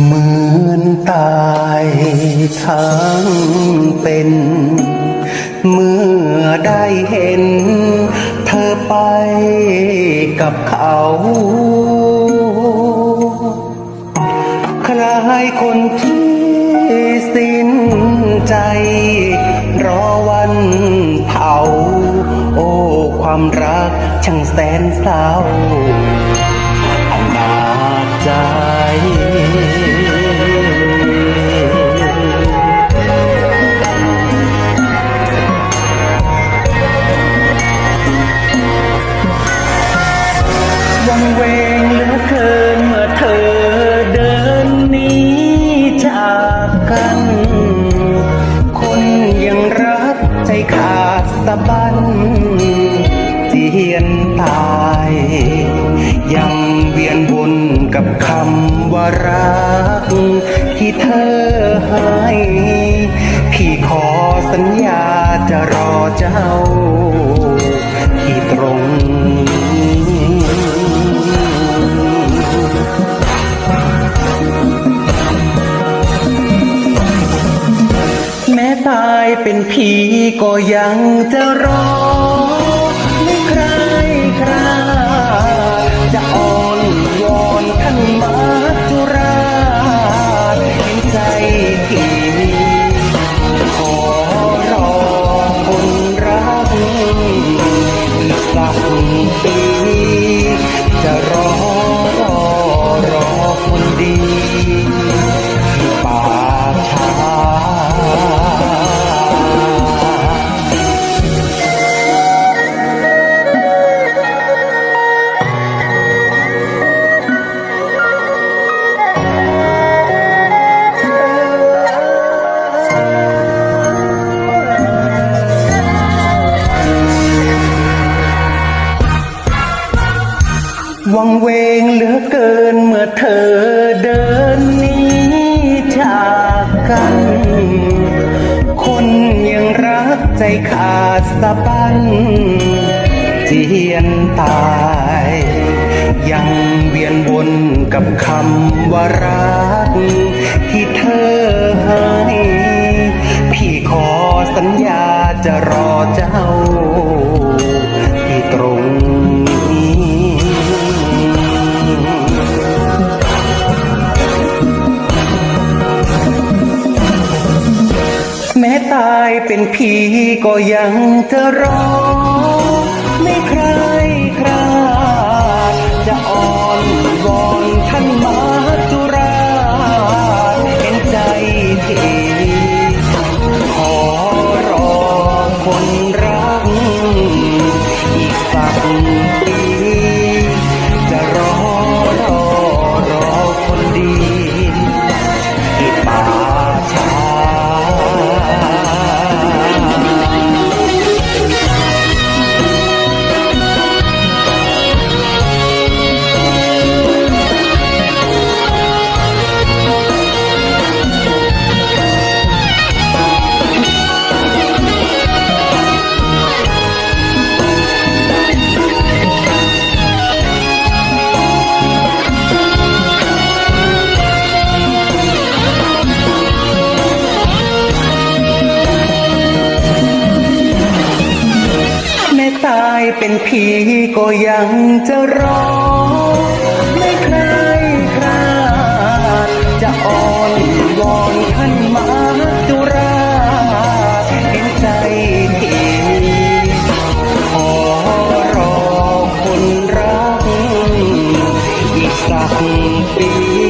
เหมือนตายทั้งเป็น เมื่อได้เห็น เธอไปกับเขา คล้ายคนที่สิ้นใจ รอวันเผา โอ้ ความรักช่างแสนเศร้า วังเวงเหลือเกินเมื่อเธอเดินหนี้จากกัน คนยังรักใจขาดสะบันเจียนตาย ยังเวียนวนกับคำว่ารัก ที่เธอให้พี่ขอสัญญาจะรอเจ้า ตายเป็นผีก็ยังจะรอ ไม่ใครคราจะอ่อนวอนท่านมาจุรา วังเวงเหลือเกินเมื่อเธอเดินหนี้จากกัน คนยังรักใจขาดสะบั้นเจียนตาย ยังเวียนวนกับคำว่ารัก ที่เธอให้ พี่ขอสัญญาจะรอ เป็นผีก็ยังจะรอ ไม่ใครคราจะอ่อนวอนท่านมาจุราชเห็นใจทีขอรอคน ตายเป็นผีก็ยังจะรอ ไม่ใครคลาดจะอ่อนวอนท่านมาจุราเห็นใจทีขอรอคนรักอีกสักปี